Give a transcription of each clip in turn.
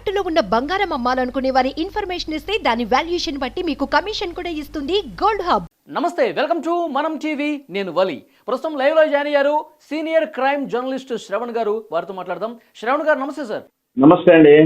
తాకట్టులో ఉన్న బంగారం అమ్మాలనుకునే వారి ఇన్ఫర్మేషన్ ఇస్తే దాని వాల్యుయేషన్ బట్టి మీకు కమిషన్ కూడా ఇస్తుంది గోల్డ్ హబ్. నమస్తే వెల్కమ్ టు మనం టీవీ నేను వలి. ప్రస్తుతం లైవ్లో జాయిన్ అయ్యారు సీనియర్ క్రైమ్ జర్నలిస్ట్ శ్రవణ్ గారు. వారితో మాట్లాడదాం. శ్రవణ్ గారు నమస్తే సార్. నమస్తే అండి.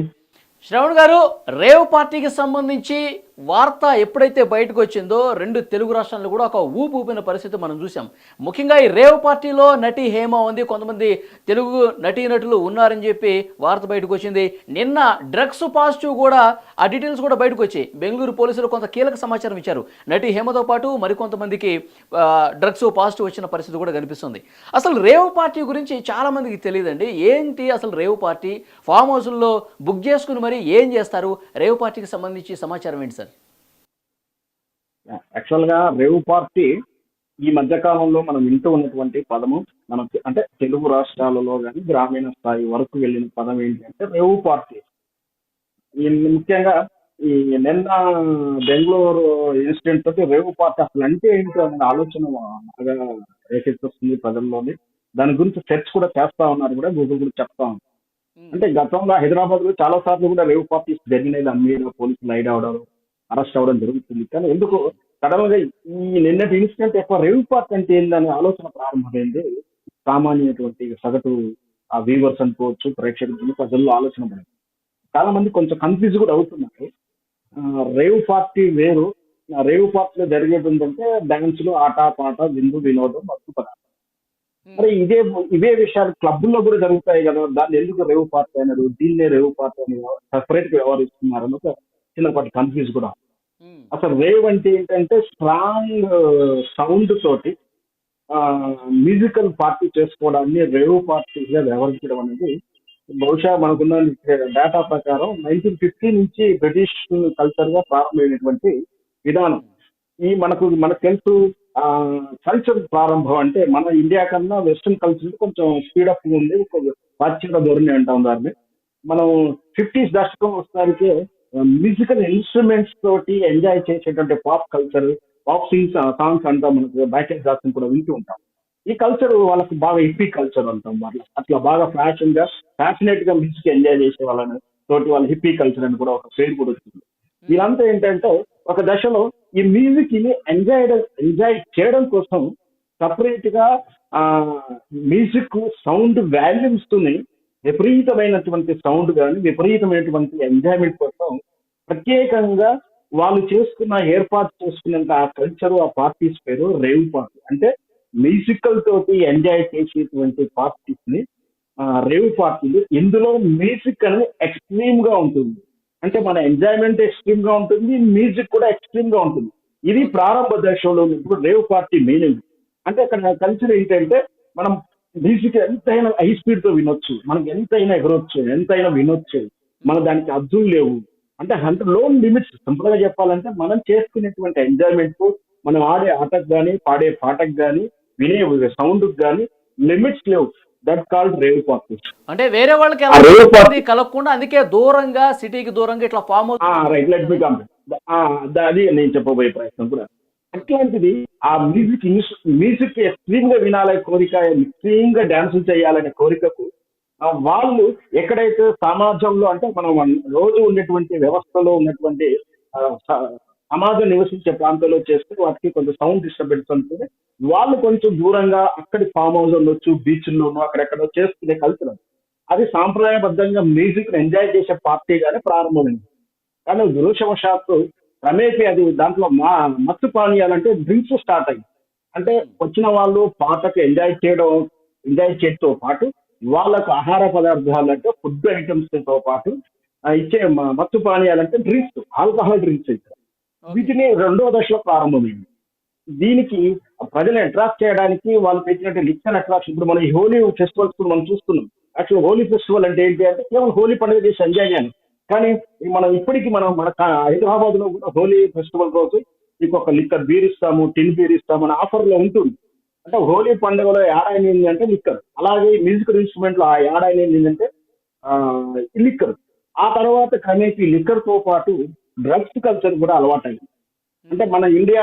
శ్రవణ్ గారు రేవ్ పార్టీకి సంబంధించి వార్త ఎప్పుడైతే బయటకు వచ్చిందో రెండు తెలుగు రాష్ట్రాల్లో కూడా ఒక ఊపు ఊపిన పరిస్థితి మనం చూసాం ముఖ్యంగా ఈ రేవ్ పార్టీలో నటి హేమ ఉంది కొంతమంది తెలుగు నటీనటులు ఉన్నారని చెప్పి వార్త బయటకు వచ్చింది. నిన్న డ్రగ్స్ పాజిటివ్ కూడా ఆ డీటెయిల్స్ కూడా బయటకు వచ్చాయి. బెంగళూరు పోలీసులు కొంత కీలక సమాచారం ఇచ్చారు. నటి హేమతో పాటు మరికొంతమందికి డ్రగ్స్ పాజిటివ్ వచ్చిన పరిస్థితి కూడా కనిపిస్తుంది. అసలు రేవ్ పార్టీ గురించి చాలామందికి తెలియదండి. ఏంటి అసలు రేవ్ పార్టీ? ఫామ్ హౌస్లో బుక్ చేసుకుని మరి ఏం చేస్తారు? రేవ్ పార్టీకి సంబంధించి సమాచారం ఏంటి సార్? యాక్చువల్గా రేవు పార్టీ ఈ మధ్య కాలంలో మనం వింటూ ఉన్నటువంటి పదము మన అంటే తెలుగు రాష్ట్రాలలో కానీ గ్రామీణ స్థాయి వరకు వెళ్ళిన పదం ఏంటంటే రేవు పార్టీ ముఖ్యంగా ఈ నిన్న బెంగళూరు ఇన్సిడెంట్ తోటి రేవు పార్టీ అసలు అంటే ఏంటో అనే ఆలోచన బాగా రేకెత్తిస్తుంది ప్రజల్లోని దాని గురించి సెర్చ్ కూడా చేస్తా ఉన్నారు కూడా గూగుల్ కూడా చెప్తా ఉన్నారు అంటే గతంలో హైదరాబాద్లో చాలా సార్లు కూడా రేవ్ పార్టీస్ జరిగినాయి దాని మీద పోలీసులు లైడ్ అవడం అరెస్ట్ అవడం జరుగుతుంది. కానీ ఎందుకు? సడన్గా ఈ నిన్నటి ఇన్సిడెంట్ ఎక్కువ రేవ్ పార్టీ అంటే ఏందనే ఆలోచన ప్రారంభమైంది. సామాన్యటువంటి సగటు ఆ వీవర్స్ అనుకోవచ్చు ప్రేక్షకులు ప్రజల్లో ఆలోచన పడింది. చాలా మంది కొంచెం కన్ఫ్యూజ్ కూడా అవుతున్నారు. రేవ్ పార్టీ వేరు. రేవ్ పార్టీలో జరిగేది ఏంటంటే డాన్సులు ఆట పాట విందు వినోదం మత్తు పదార్థం. మరి ఇదే ఇవే విషయాలు క్లబ్బుల్లో కూడా జరుగుతాయి కదా. దాన్ని ఎందుకు రేవ్ పార్టీ అన్నారు? దీన్నే రేవ్ పార్టీ అని సెపరేట్గా వ్యవహరిస్తున్నారు అని ఒక చిన్నపాటి కన్ఫ్యూజ్ కూడా. అసలు రేవ్ అంటే ఏంటంటే స్ట్రాంగ్ సౌండ్ తోటి మ్యూజికల్ పార్టీ చేసుకోవడాన్ని రేవ్ పార్టీగా వ్యవహరించడం అనేది బహుశా మనకున్న డేటా ప్రకారం నైన్టీన్ ఫిఫ్టీ నుంచి బ్రిటిష్ కల్చర్గా ప్రారంభమైనటువంటి విధానం. ఈ మనకు మనకు తెలుసు కల్చర్ ప్రారంభం అంటే మన ఇండియా కన్నా వెస్ట్రన్ కల్చర్ కొంచెం స్పీడప్ ఉంది పాశ్చాత్య ధోరణి అంటాం దాన్ని. మనం ఫిఫ్టీస్ దశకం వస్తానికి మ్యూజికల్ ఇన్స్ట్రుమెంట్స్ తోటి ఎంజాయ్ చేసేటువంటి pop culture pop sings songs అంటాం మనకు బ్యాకెట్ దాసం కూడా వింటూ ఉంటాం. ఈ కల్చర్ వాళ్ళకి బాగా హిప్పీ కల్చర్ అంటాం వాళ్ళ. అట్లా బాగా ఫ్యాషన్గా ఫ్యాషనేట్గా మ్యూజిక్ ఎంజాయ్ చేసే వాళ్ళని తోటి వాళ్ళ హిప్పీ కల్చర్ అని కూడా ఒక పేరు కూడా వచ్చింది. వీళ్ళంతా ఏంటంటే ఒక దశలో ఈ మ్యూజిక్ని ఎంజాయ్ ఎంజాయ్ చేయడం కోసం సపరేట్గా మ్యూజిక్ సౌండ్ వాల్యూమ్స్ని విపరీతమైనటువంటి సౌండ్ కానీ విపరీతమైనటువంటి ఎంజాయ్మెంట్ కోసం ప్రత్యేకంగా వాళ్ళు చేసుకున్న ఏర్పాటు చేసుకున్నంత ఆ కల్చర్ ఆ పార్టీస్ పేరు రేవ్ పార్టీ. అంటే మ్యూజికల్ తోటి ఎంజాయ్ చేసేటువంటి పార్టీస్ని రేవ్ పార్టీలు ఇందులో మ్యూజిక్ అనేది ఎక్స్ట్రీమ్గా ఉంటుంది. అంటే మన ఎంజాయ్మెంట్ ఎక్స్ట్రీమ్గా ఉంటుంది మ్యూజిక్ కూడా ఎక్స్ట్రీమ్గా ఉంటుంది. ఇది ప్రారంభ దశలో ఇప్పుడు రేవ్ పార్టీ మీనింగ్ అంటే అక్కడ కల్చర్ ఏంటంటే మనం మ్యూజిక్ ఎంతైనా హై స్పీడ్తో వినొచ్చు. మనకి ఎంతైనా ఎగరొచ్చు ఎంతైనా వినొచ్చు. మన దానికి అర్థం లేవు. అంటే హండ్రెడ్ లోన్ లిమిట్స్ సింపుల్గా చెప్పాలంటే మనం చేసుకునేటువంటి ఎంజాయ్మెంట్ మనం ఆడే ఆటకు కానీ పాడే పాటకు కానీ వినే సౌండ్ కానీ లిమిట్స్ లేవు. దట్ కాల్డ్ రేవ్ పార్టీ అంటే వేరే వాళ్ళకి కలగకుండా అందుకే దూరంగా సిటీకి దూరంగా ఇట్లా farm house right let me come అది నేను చెప్పబోయే ప్రయత్నం కూడా. అట్లాంటిది ఆ మ్యూజిక్ మ్యూజిక్ ఎక్స్ట్రీమ్గా వినాలనే కోరిక ఎక్స్ట్రీమ్గా డాన్సులు చేయాలనే కోరికకు వాళ్ళు ఎక్కడైతే సమాజంలో అంటే మనం రోజు ఉండేటువంటి వ్యవస్థలో ఉన్నటువంటి సమాజం నివసించే ప్రాంతంలో చేస్తే వాటికి కొంచెం సౌండ్ డిస్టర్బెన్స్ ఉంటుంది. వాళ్ళు కొంచెం దూరంగా అక్కడి ఫామ్ హౌస్ ఉండొచ్చు బీచ్ల్లోనూ అక్కడెక్కడో చేసుకునే కల్చర్ అది. సాంప్రదాయబద్ధంగా మ్యూజిక్ ఎంజాయ్ చేసే పార్టీగానే ప్రారంభమైంది. కానీ దురుషవశాత్తు రమేష్ అది దాంట్లో మా మత్తు పానీయాలంటే డ్రింక్స్ స్టార్ట్ అయ్యి. అంటే వచ్చిన వాళ్ళు పాటకు ఎంజాయ్ చేయడం ఎంజాయ్ చేయడంతో పాటు వాళ్ళకు ఆహార పదార్థాలు అంటే ఫుడ్ ఐటమ్స్తో పాటు ఇచ్చే మత్తు పానీయాలంటే డ్రింక్స్ ఆల్కహాల్ డ్రింక్స్ ఇచ్చారు వీటిని రెండో దశలో ప్రారంభమైంది. దీనికి ప్రజలు అట్రాక్ట్ చేయడానికి వాళ్ళు పెట్టినట్టు లిక్కర్ అట్రాక్షన్ ఇప్పుడు మనం ఈ హోలీ ఫెస్టివల్స్ కూడా మనం చూస్తున్నాం. యాక్చువల్ హోలీ ఫెస్టివల్ అంటే ఏంటి అంటే కేవలం హోలీ పండుగ చేసి ఎంజాయ్ చేయాలి కానీ మనం ఇప్పటికి మనం మన హైదరాబాద్లో కూడా హోలీ ఫెస్టివల్ రోజు మీకు ఒక లిక్కర్ బీర్ ఇస్తాము టిన్ బీర్ ఇస్తాము అనే ఆఫర్లో ఉంటుంది. అంటే హోలీ పండుగలో ఏడాది ఏంటంటే లిక్కర్. అలాగే మ్యూజికల్ ఇన్స్ట్రుమెంట్లో ఆ ఏడాది ఏంటంటే లిక్కర్. ఆ తర్వాత క్రమేపీ లిక్కర్తో పాటు డ్రగ్స్ కల్చర్ కూడా అలవాటైంది. అంటే మన ఇండియా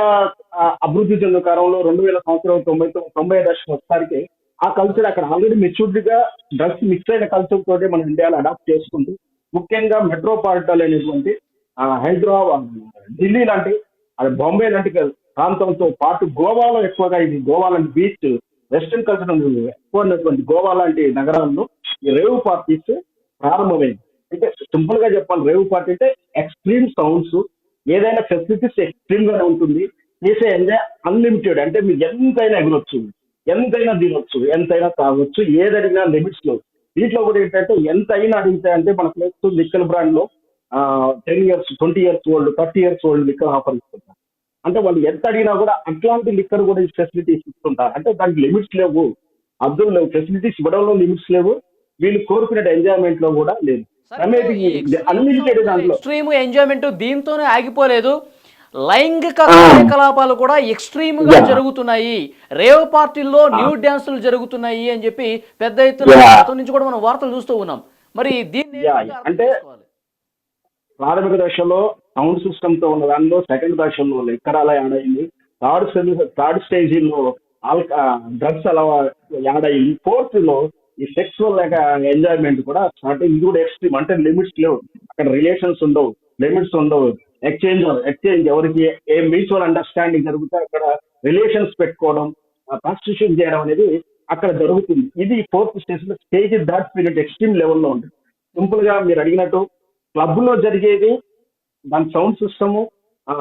ఆ, అభివృద్ధి చెందిన కాలంలో రెండు వేల సంవత్సరం తొంభై తొంభై దశకం వచ్చేసరికి ఆ కల్చర్ అక్కడ ఆల్రెడీ మెచ్యూర్డ్గా డ్రగ్స్ మిక్స్ అయిన కల్చర్ తోటే మన ఇండియాలో అడాప్ట్ చేసుకుంటూ ముఖ్యంగా మెట్రోపాలిటన్ అనేటువంటి హైదరాబాద్ ఢిల్లీ లాంటి అది బొంబే లాంటి ప్రాంతంతో పాటు గోవాలో ఎక్కువగా ఇది గోవా లాంటి బీచ్ వెస్ట్రన్ కల్చర్ ఎక్కువ ఉన్నటువంటి గోవా లాంటి నగరాల్లో ఈ రేవ్ పార్టీస్ ప్రారంభమైంది. అంటే సింపుల్గా చెప్పాలి రేవ్ పార్టీ అంటే ఎక్స్ట్రీమ్ సౌండ్స్ ఏదైనా ఫెసిలిటీస్ ఎక్స్ట్రీమ్ గానే ఉంటుంది. చేసే ఎంజాయ్ అన్లిమిటెడ్ అంటే మీరు ఎంతైనా ఎగరొచ్చు ఎంతైనా తినొచ్చు ఎంతైనా తాగొచ్చు ఏదైనా లిమిట్స్లో దీంట్లో కూడా ఏంటంటే ఎంత అయినా అడిగితే అంటే మన ప్లేస్ లిక్కల్ బ్రాండ్లో ten years twenty years old thirty years old liquor offer ఇస్తుంటారు. అంటే వాళ్ళు ఎంత అడిగినా కూడా అట్లాంటి లిక్కర్ కూడా ఫెసిలిటీస్ ఇస్తుంటారు. అంటే దానికి లిమిట్స్ లేవు. అబ్దుల్ లేవు. ఫెసిలిటీస్ ఇవ్వడంలో లిమిట్స్ లేవు. వీళ్ళు కోరుకునే ఎంజాయ్మెంట్లో కూడా లేదు. అన్లిమిటెడ్ దాంట్లో. ఎంజాయ్మెంట్ దీంతోనే ఆగిపోలేదు. లైంగిక కార్యకలాపాలు కూడా ఎక్స్ట్రీమ్గా. జరుగుతున్నాయి. రేవ్ పార్టీల్లో న్యూ డాన్సులు జరుగుతున్నాయి అని చెప్పి పెద్ద ఎత్తున నుంచి కూడా మనం వార్తలు చూస్తూ ఉన్నాం. మరి దీన్ని అంటే-? ప్రాథమిక దశలో సౌండ్ సిస్టమ్తో ఉన్న దానిలో సెకండ్ దశలో లిక్కరాల యాడ్ అయింది థర్డ్ థర్డ్ స్టేజీలో ఆల్క డ్రగ్స్ అలా యాడ్ అయింది ఫోర్త్లో ఈ సెక్సువల్ ఎంజాయ్మెంట్ కూడా స్టార్ట్ ఇది కూడా ఎక్స్ట్రీమ్ అంటే లిమిట్స్ లేవు. అక్కడ రిలేషన్స్ ఉండవు. లిమిట్స్ ఉండవు. ఎక్స్చేంజ్ ఎక్స్చేంజ్ ఎవరికి ఏ మ్యూచువల్ అండర్స్టాండింగ్ జరిగితే అక్కడ రిలేషన్స్ పెట్టుకోవడం కాన్స్టిట్యూషన్ చేయడం అనేది అక్కడ జరుగుతుంది. ఇది ఫోర్త్ స్టేజ్లో స్టేజ్ దాటిపోయినట్టు ఎక్స్ట్రీమ్ లెవెల్లో ఉంటుంది. సింపుల్గా మీరు అడిగినట్టు క్లబ్లో జరిగేది దాని సౌండ్ సిస్టమ్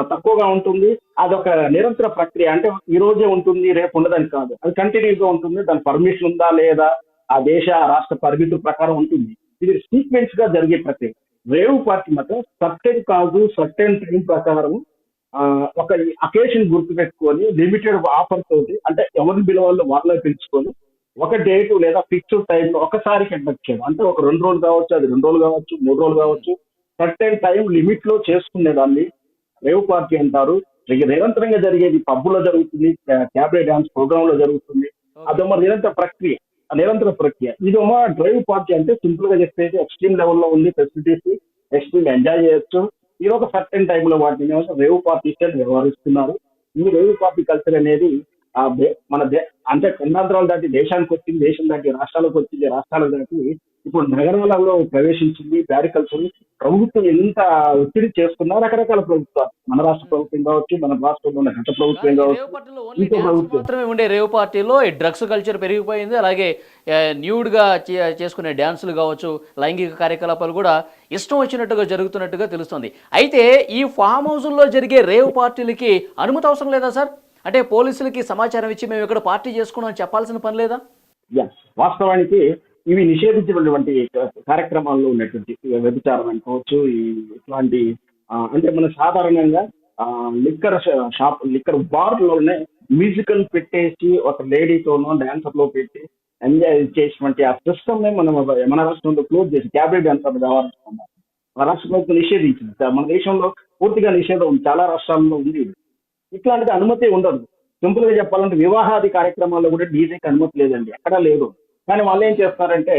తక్కువగా ఉంటుంది. అదొక నిరంతర ప్రక్రియ. అంటే ఈ రోజే ఉంటుంది రేపు ఉండదని కాదు. అది కంటిన్యూగా గా ఉంటుంది. దాని పర్మిషన్ ఉందా లేదా? ఆ దేశ రాష్ట్ర పరిమితుల ప్రకారం ఉంటుంది. ఇది సీక్వెన్స్గా జరిగే ప్రక్రియ. రేవ్ పార్టీ మాత్రం సర్టెన్ కాదు సర్టెన్ టైం ప్రకారం ఒక అకేషన్ గుర్తు పెట్టుకొని లిమిటెడ్ ఆఫర్ తోటి అంటే ఎవరిని పిలవాలో వాళ్ళే పిలుచుకొని ఒక డేట్ లేదా ఫిక్స్డ్ టైం లో ఒకసారి కండక్ట్ చేయడం. అంటే ఒక రెండు రోజులు కావచ్చు అది రెండు రోజులు కావచ్చు మూడు రోజులు కావచ్చు సర్టెన్ టైం లిమిట్లో చేసుకునే దాన్ని రేవ్ పార్టీ అంటారు. నిరంతరంగా జరిగేది పబ్బులో జరుగుతుంది క్యాబరే డాన్స్ ప్రోగ్రామ్లో జరుగుతుంది. అదొక నిరంతర ప్రక్రియ. నిరంతర ప్రక్రియ. ఇది మా డ్రైవ్ పార్టీ అంటే సింపుల్గా చెప్పేసి ఎక్స్ట్రీమ్ లెవెల్లో ఉంది ఫెసిలిటీస్ ఎక్స్ట్రీమ్ ఎంజాయ్ చేయొచ్చు. ఇది ఒక సర్టెన్ టైంలో వాటిని రేవ్ పార్టీస్ అని వ్యవహరిస్తున్నారు. ఈ రేవ్ పార్టీ కల్చర్ అనేది ఆ దే- మన దే అంటే ఖండాంతరాలు దాటి దేశానికి వచ్చింది దేశం దాటి రాష్ట్రాలకు వచ్చింది రాష్ట్రాలకు దాటి ఇప్పుడు నగరాలలో ప్రవేశించింది బ్యారీ కల్చర్ ప్రభుత్వం ఎంత ఒత్తిడి చేస్తున్నా రకరకాల ప్రభుత్వాలు. మన రాష్ట్ర ప్రభుత్వం కావచ్చు మన రాష్ట్రంలో ఉన్న గత ప్రభుత్వం కావచ్చు ఇంకో ప్రభుత్వం. మాత్రమే ఉండే రేవ్ పార్టీలో ఈ డ్రగ్స్ కల్చర్ పెరిగిపోయింది. అలాగే న్యూడ్గా చే- చేసుకునే డ్యాన్సులు కావచ్చు లైంగిక కార్యకలాపాలు కూడా ఇష్టం వచ్చినట్టుగా జరుగుతున్నట్టుగా తెలుస్తుంది. అయితే ఈ ఫామ్ హౌస్ల్లో జరిగే రేవ్ పార్టీలకి అనుమతి అవసరం లేదా సార్? అంటే పోలీసులకి సమాచారం ఇచ్చి మేము ఇక్కడ పార్టీ చేసుకున్నాం అని చెప్పాల్సిన పని లేదా? వాస్తవానికి ఇవి నిషేధించినటువంటి కార్యక్రమాల్లో ఉన్నటువంటి వ్యభిచారం అనుకోవచ్చు ఈ ఇట్లాంటి అంటే మన సాధారణంగా లిక్కర్ షాప్ లిక్కర్ బార్లోనే మ్యూజికల్ పెట్టేసి ఒక లేడీతోనో డాన్సర్లో పెట్టి ఎంజాయ్ చేసినటువంటి ఆ సిస్టమ్ నే మనం మన రాష్ట్రంలో క్లోజ్ చేసి క్యాబినెట్ డాన్సర్ వ్యవహరిస్తున్నాం. మన రాష్ట్ర ప్రభుత్వం నిషేధించింది. మన దేశంలో పూర్తిగా నిషేధం ఉంది. చాలా రాష్ట్రాల్లో ఉంది. ఇట్లాంటిది అనుమతి ఉండదు. సింపుల్గా చెప్పాలంటే వివాహాది కార్యక్రమాల్లో కూడా డీజేకి అనుమతి లేదండి. ఎక్కడా లేదు. కానీ వాళ్ళు ఏం చేస్తారంటే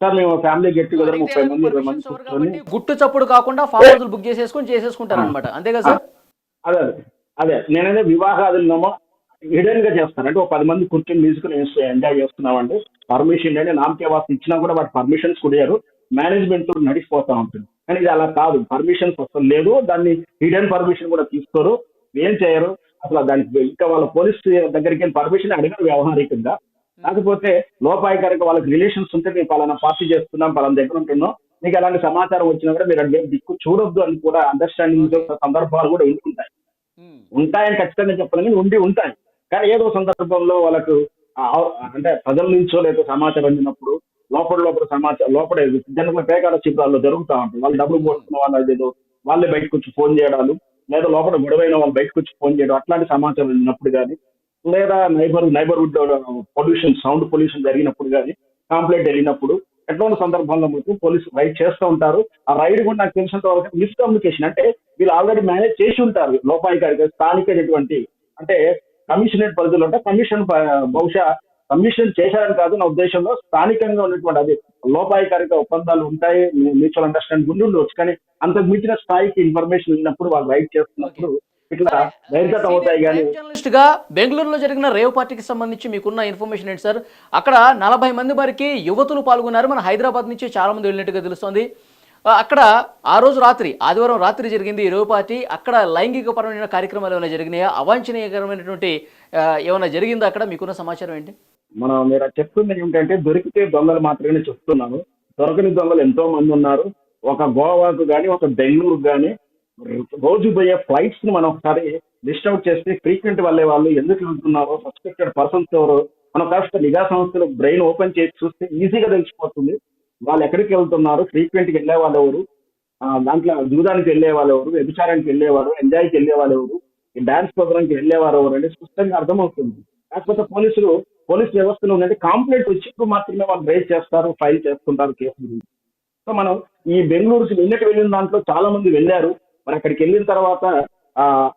సార్ మేము ఫ్యామిలీ గెట్ టుగెదర్ ముప్పై మంది ఇరవై మంది కూర్చొని గుట్టు చప్పుడు కాకుండా ఫామ్ బుక్ చేసేసుకొని చేసేసుకుంటారు అనమాట అంతే కదా సార్? అదే అదే. అదే నేనైతే వివాహాదులనేమో హిడెన్గా చేస్తాను. అంటే ఒక పది మంది కూర్చొని మ్యూజిక్ ఎంజాయ్ చేస్తున్నామండి పర్మిషన్ అంటే నామకే వాస్తు ఇచ్చినా కూడా వాటి పర్మిషన్స్ కుడియారు మేనేజ్మెంట్ నడిచిపోతా ఉంటుంది కానీ ఇది అలా కాదు. పర్మిషన్స్ అసలు లేదు దాన్ని హిడెన్ పర్మిషన్ కూడా తీసుకోరు. ఏం చేయరు? అసలు దానికి ఇంకా వాళ్ళ పోలీస్ దగ్గరికి పర్మిషన్ అడిగారు వ్యవహారికంగా. కాకపోతే లోపాయికారిక వాళ్ళకి రిలేషన్స్ ఉంటే మేము పలానా పార్టీ చేస్తున్నాం పలానా దగ్గర ఉంటున్నాం. మీకు అలాంటి సమాచారం వచ్చినా కూడా మీరు అడిగే దిక్కు చూడొద్దు అని కూడా అండర్స్టాండింగ్ సందర్భాలు కూడా ఉంటాయి. ఉంటాయని ఖచ్చితంగా చెప్పలేను కానీ ఉండి ఉంటాయి. కానీ ఏదో సందర్భంలో వాళ్ళకు అంటే ప్రజల నుంచో లేదా సమాచారం అందినప్పుడు లోపల లోపల సమాచారం లోపల జనరల్ పేకాడ చిత్రాల్లో జరుగుతూ ఉంటాయి వాళ్ళు డబ్బులు పోస్తున్న వాళ్ళు ఏదో వాళ్ళే బయటకు వచ్చి ఫోన్ చేయడాలు లేదా లోపల గొడవైన వాళ్ళు బయటకు వచ్చి ఫోన్ చేయడం అట్లాంటి సమాచారం అందినప్పుడు కానీ లేదా neighbour neighbourhood pollution sound pollution జరిగినప్పుడు కానీ కంప్లైంట్ వెళ్ళినప్పుడు ఎటువంటి సందర్భంలో మీకు పోలీసు రైడ్ చేస్తూ ఉంటారు. ఆ రైడ్ కూడా నాకు తెలిసినంత వరకు మిస్కమ్యూనికేషన్ అంటే వీళ్ళు ఆల్రెడీ మేనేజ్ చేసి ఉంటారు. లోపాయికారి స్థానికమైనటువంటి అంటే కమిషనరేట్ పరిధిలో ఉంటే కమిషన్ ప- బహుశా కమిషన్ చేశారని కాదు నా ఉద్దేశంలో స్థానికంగా ఉన్నటువంటి అది లోపాయికారిక ఒప్పందాలు ఉంటాయి. మ్యూచువల్ అండర్స్టాండింగ్ ఉండి ఉండవచ్చు కానీ అంతకు మించిన స్థాయికి ఇన్ఫర్మేషన్ వెళ్ళినప్పుడు వాళ్ళు రైడ్ చేస్తున్నప్పుడు ఇట్లా బహిర్గతం అవుతాయి కానీ జర్నలిస్ట్గా బెంగళూరులో జరిగిన రేవ్ పార్టీకి సంబంధించి మీకున్న ఇన్ఫర్మేషన్ ఏంటి సార్? అక్కడ నలభై మంది వరకు యువతులు పాల్గొన్నారు. మన హైదరాబాద్ నుంచి చాలా మంది వెళ్ళినట్టుగా తెలుస్తోంది. అక్కడ ఆ రోజు రాత్రి ఆదివారం రాత్రి జరిగింది రేవ్ పార్టీ. అక్కడ లైంగికపరమైన కార్యక్రమాలు ఏమైనా జరిగినాయా? అవాంఛనీయకరమైనటువంటి ఏమైనా జరిగిందా అక్కడ? మీకున్న సమాచారం ఏంటి? మనం మీరు చెప్తుంది ఏంటంటే దొరికితే దొంగలు మాత్రమే చెప్తున్నాను. దొరకని దొంగలు ఎంతో మంది ఉన్నారు. ఒక గోవాకు కానీ ఒక బెంగళూరు కానీ రోజు పోయే ఫ్లైట్స్ని మనం ఒకసారి లిస్ట్ అవుట్ చేస్తే ఫ్రీక్వెంట్ వెళ్ళే వాళ్ళు ఎందుకు వెళ్తున్నారో సస్పెక్టెడ్ పర్సన్స్ ఎవరు మనం కాస్త నిఘా సంస్థలు బ్రెయిన్ ఓపెన్ చేసి చూస్తే ఈజీగా తెలిసిపోతుంది. వాళ్ళు ఎక్కడికి వెళ్తున్నారు? ఫ్రీక్వెంట్గా వెళ్ళే వాళ్ళు ఎవరు? దాంట్లో జూదానికి వెళ్ళే వాళ్ళు ఎవరు? వ్యభిచారానికి వెళ్ళేవారు ఎంజాయ్కి వెళ్ళే వాళ్ళు ఎవరు? ఈ డాన్స్ ప్రోగ్రామ్కి వెళ్ళేవారు ఎవరు? అనేది స్పష్టంగా అర్థమవుతుంది. కాకపోతే పోలీసులు పోలీస్ వ్యవస్థలో ఉందంటే కాంప్లైంట్ వచ్చినప్పుడు మాత్రమే వాళ్ళు రైజ్ చేస్తారు ఫైల్ చేసుకుంటారు కేసు గురించి. సో మనం ఈ బెంగళూరుకి వెళ్ళినట్టు వెళ్ళిన దాంట్లో చాలా మంది వెళ్ళారు. మరి అక్కడికి వెళ్ళిన తర్వాత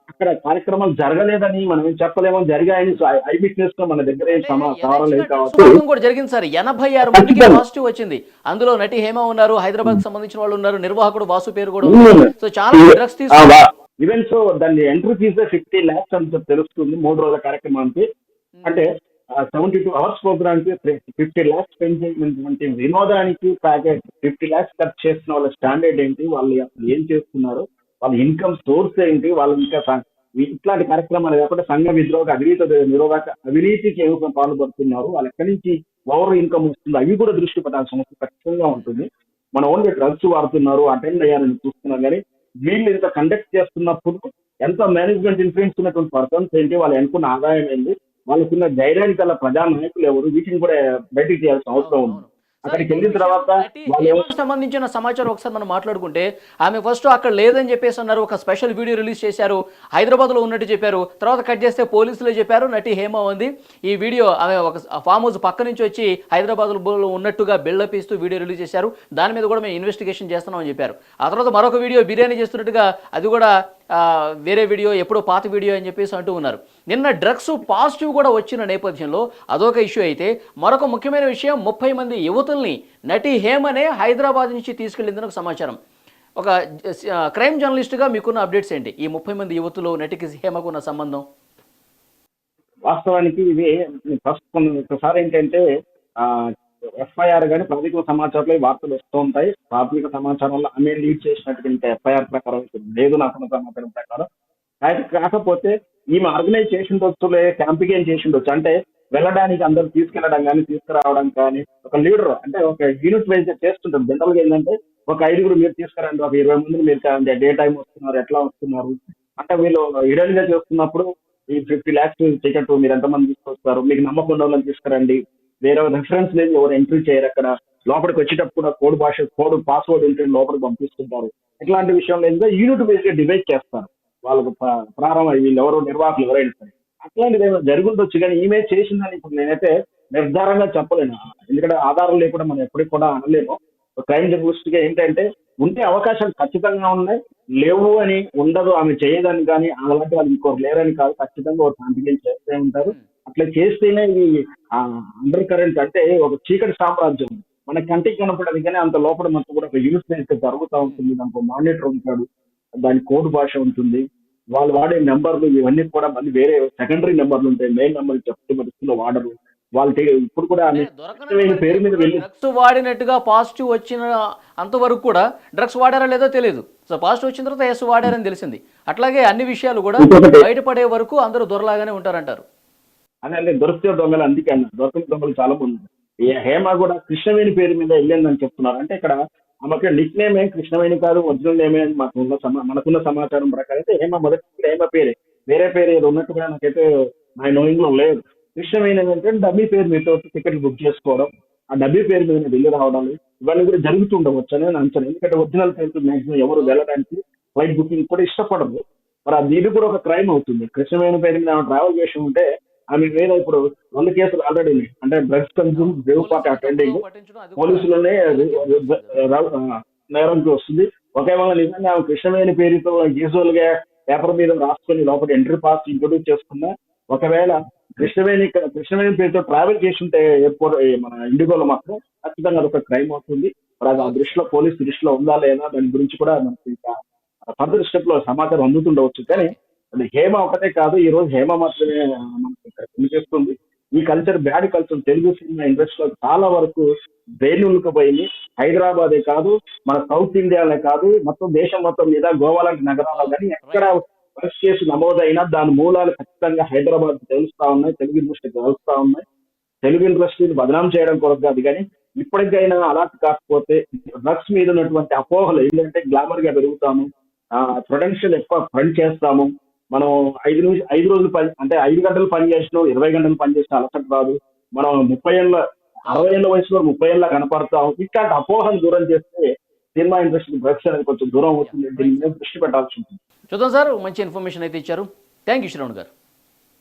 అక్కడ కార్యక్రమాలు జరగలేదని మనం ఏం చెప్పలేమో జరిగాయని ఐ విట్నెస్లో మన దగ్గర ఏం సమా సవాలు లేదు సుమారు కూడా జరిగింది సార్. ఎనభై ఆరు మందికి. పాజిటివ్ వచ్చింది. అందులో నటి హేమ ఉన్నారు హైదరాబాద్ సంబంధించిన వాళ్ళు ఉన్నారు నిర్వాహకుడు వాసు పేరు కూడా సో చాలా డ్రగ్స్ తీసుకు ఈవెన్ సో దాన్ని ఎంట్రీ ఫీజే ఫిఫ్టీ ల్యాక్స్ అని తెలుస్తుంది మూడు రోజుల కార్యక్రమానికి. అంటే సెవెంటీ టూ అవర్స్ ప్రోగ్రామ్కి ఫిఫ్టీ ల్యాక్స్ స్పెండ్ చేసినటువంటి వినోదానికి ప్యాకేజ్ ఫిఫ్టీ ల్యాక్స్ ఖర్చు చేసిన వాళ్ళ స్టాండర్డ్ ఏంటి వాళ్ళు అసలు ఏం చేస్తున్నారు వాళ్ళ ఇన్కమ్ సోర్స్ ఏంటి వాళ్ళు ఇంకా ఇట్లాంటి కార్యక్రమాలు కాకుండా సంఘ విద్రోహ అవినీతి నిరోధక అవినీతికి ఏమి పాల్పడుతున్నారు వాళ్ళు ఎక్కడి నుంచి ఓవర్ ఇన్కమ్ వస్తుంది అవి కూడా దృష్టి పెట్టాల్సిన సమస్య ఖచ్చితంగా ఉంటుంది. మన ఓన్లీ డ్రగ్స్ వాడుతున్నారు అటెండ్ అయ్యారని చూస్తున్నాం కానీ వీళ్ళు ఇంత కండక్ట్ చేస్తున్నప్పుడు ఎంత మేనేజ్మెంట్ ఇన్ఫ్లుయెన్స్ ఉన్నటువంటి పర్సన్స్ ఏంటి వాళ్ళు అనుకున్న ఆదాయం ఏంటి వాళ్ళకున్న ధైర్యానికి గల ప్రజా నాయకులు ఎవరు వీటిని కూడా బయటికి చేయాల్సిన అవసరం ఉంది. అక్కడికి వెళ్ళిన తర్వాత సంబంధించిన సమాచారం ఒకసారి మనం మాట్లాడుకుంటే ఆమె ఫస్ట్ అక్కడ లేదని చెప్పేసి అన్నారు ఒక స్పెషల్ వీడియో రిలీజ్ చేశారు హైదరాబాద్లో ఉన్నట్టు చెప్పారు తర్వాత కట్ చేస్తే పోలీసులే చెప్పారు నటి హేమ ఉంది. ఈ వీడియో ఆమె ఒక ఫామ్ హౌస్ పక్క నుంచి వచ్చి హైదరాబాద్లో ఉన్నట్టుగా బిల్డప్ ఇస్తూ వీడియో రిలీజ్ చేశారు. దాని మీద కూడా మేము ఇన్వెస్టిగేషన్ చేస్తున్నామని చెప్పారు. ఆ తర్వాత మరొక వీడియో బిర్యానీ చేస్తున్నట్టుగా అది కూడా వేరే వీడియో ఎప్పుడో పాత వీడియో అని చెప్పేసి అంటూ ఉన్నారు. నిన్న డ్రగ్స్ పాజిటివ్ కూడా వచ్చిన నేపథ్యంలో అదొక ఇష్యూ అయితే మరొక ముఖ్యమైన విషయం ముప్పై మంది యువతుల్ని నటి హేమనే హైదరాబాద్ నుంచి తీసుకెళ్ళిందని ఒక సమాచారం. ఒక క్రైమ్ జర్నలిస్ట్గా మీకున్న అప్డేట్స్ ఏంటి? ఈ ముప్పై మంది యువతులు నటికి హేమకు ఉన్న సంబంధం? వాస్తవానికి ఇది ఫస్ట్ ఒకసారి ఏంటంటే ఎఫ్ఐఆర్ కానీ ప్రాథమిక సమాచారంలో వార్తలు వస్తూ ఉంటాయి. ప్రాథమిక సమాచారంలో ఆమె లీడ్ చేసినటువంటి ఎఫ్ఐఆర్ ప్రకారం లేదు నాకున్న సమాచారం ప్రకారం. అయితే కాకపోతే ఈమె ఆర్గనైజ్ చేసి ఉండొచ్చులే క్యాంపింగ్ ఏం చేసి ఉండొచ్చు అంటే వెళ్ళడానికి అందరూ తీసుకెళ్ళడం కానీ తీసుకురావడం కానీ ఒక లీడర్ అంటే ఒక యూనిట్ వైజ్ చేస్తుంటారు. జనరల్గా ఏంటంటే ఒక ఐదుగురు మీరు తీసుకురండి ఒక ఇరవై మందిని మీరు డే టైం వస్తున్నారు ఎట్లా వస్తున్నారు? అంటే వీళ్ళు హిడెన్గా చేస్తున్నప్పుడు ఈ ఫిఫ్టీ ల్యాక్స్ టికెట్ మీరు ఎంతమంది తీసుకొస్తారు? మీకు నమ్మకం ఉన్న వాళ్ళని తీసుకురండి. వేరే రెఫరెన్స్ లేదు ఎవరు ఎంట్రీ చేయరు అక్కడ. లోపలికి వచ్చేటప్పుడు కూడా కోడ్ భాష కోడ్ పాస్వర్డ్ ఉంటే లోపలికి పంపిస్తుంటారు. ఇట్లాంటి విషయంలో ఏంటంటే యూనిట్ బేస్గా డివైడ్ చేస్తారు. వాళ్ళకు ప్ర- ప్రారంభం వీళ్ళు ఎవరు నిర్వాహకులు ఎవరైనా సరే. అట్లాంటిది ఏమైనా జరుగుండొచ్చు కానీ ఈమె చేసిందని ఇప్పుడు నేనైతే నిర్ధారంగా చెప్పలేను. ఎందుకంటే ఆధారం లేకుండా మనం ఎప్పటికి కూడా అనలేము. క్రైమ్ జర్నలిస్ట్గా ఏంటంటే ఉండే అవకాశాలు ఖచ్చితంగా ఉన్నాయి. లేవు అని ఉండదు ఆమె చేయదని కానీ అలాంటి వాళ్ళు ఇంకోరు లేరని కాదు. ఖచ్చితంగా ఒక కాంపిటెన్స్ చేస్తూ ఉంటారు. అట్లా చేస్తేనే ఇది అండర్ కరెంట్ అంటే ఒక చీకటి సామ్రాజ్యం. మన కంటికి కనపడదు కానీ అంత లోపల మొత్తం కూడా ఒక యూనిట్ అయితే జరుగుతూ ఉంటుంది. దానికి మానిటర్ ఉంటాడు. దాని కోడ్ భాష ఉంటుంది. వాళ్ళు వాడే నెంబర్లు ఇవన్నీ కూడా మళ్ళీ వేరే సెకండరీ నెంబర్లు ఉంటాయి. మెయిన్ నెంబర్ చెప్తే పరిస్థితుల్లో వాడరు. వాళ్ళు ఇప్పుడు కూడా పేరు మీద వెళ్ళి డ్రగ్స్ వాడినట్టుగా పాజిటివ్ వచ్చిన అంతవరకు కూడా డ్రగ్స్ వాడారా లేదో తెలియదు సో పాజిటివ్ వచ్చిన తర్వాత ఎస్ వాడారని తెలిసింది. అట్లాగే అన్ని విషయాలు కూడా. బయటపడే వరకు అందరూ దొరలాగానే ఉంటారంటారు. అదే అంటే దొరికితే దొంగలు అందుకే అన్నారు దొరకని దొంగలు చాలా మంది. హేమ కూడా కృష్ణవేణి పేరు మీద వెళ్ళిందని చెప్తున్నారు. అంటే ఇక్కడ ఆమెకి నిక్ నేమ్ ఏం కృష్ణవేణి కాదు ఒరిజినల్ నేమే అని మాకు ఉన్న సమా మనకున్న సమాచారం ప్రకారం అయితే హేమ మొదటి హేమ పేరే. వేరే పేరు ఏదో ఉన్నట్టు కూడా నాకైతే మా నోయింగ్లో లేదు. కృష్ణవేణి ఏంటంటే డబ్బీ పేరు మీతో టికెట్ బుక్ చేసుకోవడం ఆ డబ్బీ పేరు మీద వెళ్ళి రావడం ఇవన్నీ కూడా జరుగుతుండవచ్చు అని అంచనా. ఎందుకంటే ఒరిజినల్ పేరు మాక్సిమం ఎవరు వెళ్ళడానికి ఫ్లైట్ బుకింగ్ కూడా ఇష్టపడదు మరి అది ఇది కూడా ఒక క్రైమ్ అవుతుంది. కృష్ణవేణి పేరు మీద ట్రావెల్ చేసి ఉంటే ఆమె మీద ఇప్పుడు రెండు కేసులు ఆల్రెడీ ఉన్నాయి. అంటే drugs consume rave party attending పోలీసులోనే నేరంకి వస్తుంది. ఒకవేళ నిజంగా ఆమె కృష్ణవేణి పేరుతో యూజువల్గా పేపర్ మీద రాసుకొని లోపల ఎంట్రీ పాస్ ఇంట్రొడ్యూస్ చేసుకున్నా ఒకవేళ కృష్ణవేణి కృష్ణవేణి పేరుతో ట్రావెల్ చేసి ఉంటే ఎయిర్పోర్ట్ మన ఇండిగోలో మాత్రం ఖచ్చితంగా అదొక క్రైమ్ అవుతుంది. మరి అది ఆ దృష్టిలో పోలీస్ దృష్టిలో ఉందా లేదా దాని గురించి కూడా మనకి ఇంకా ఫర్దర్ స్టెప్లో సమాచారం అందుతుండవచ్చు. కానీ అది హేమ ఒకటే కాదు ఈ రోజు హేమ మాత్రమే మనకి ఇక్కడ కనిపిస్తుంది. ఈ culture bad culture Telugu cinema ఇండస్ట్రీలో చాలా వరకు బెయిలుకపోయింది హైదరాబాదే కాదు మన సౌత్ ఇండియాలో కాదు మొత్తం దేశం మొత్తం మీద గోవా లాంటి నగరాల్లో కానీ ఎక్కడ డ్రగ్స్ కేసు నమోదైనా దాని మూలాలు ఖచ్చితంగా హైదరాబాద్ తెలుస్తా ఉన్నాయి తెలుగు ఇండస్ట్రీ తెలుస్తా ఉన్నాయి. తెలుగు ఇండస్ట్రీని బదనాం చేయడం కొరకు కాదు కానీ ఇప్పటికైనా అలర్ట్ కాకపోతే డ్రగ్స్ మీద ఉన్నటువంటి అపోహలు ఏంటంటే గ్లామర్గా పెరుగుతాము ప్రొడెన్షియల్ ఎక్కువ ఫ్రంట్ చేస్తాము. మనం ఐదు నిమిషం ఐదు రోజులు పని అంటే ఐదు గంటలు పని చేసినావు ఇరవై గంటలు పని చేసిన అలసట రాదు. మనం ముప్పై ఏళ్ళ అరవై ఏళ్ళ వయసులో ముప్పై ఏళ్ళ కనపడతాం. ఇట్లాంటి అపోహను దూరం చేస్తే సినిమా ఇండస్ట్రీ డ్రగ్స్ అనేది కొంచెం దూరం అవుతుంది. దీని మీద దృష్టి పెట్టాల్సి ఉంటుంది. చూద్దాం సార్ మంచి ఇన్ఫర్మేషన్ అయితే ఇచ్చారు. థ్యాంక్ యూ శ్రవణ్ గారు.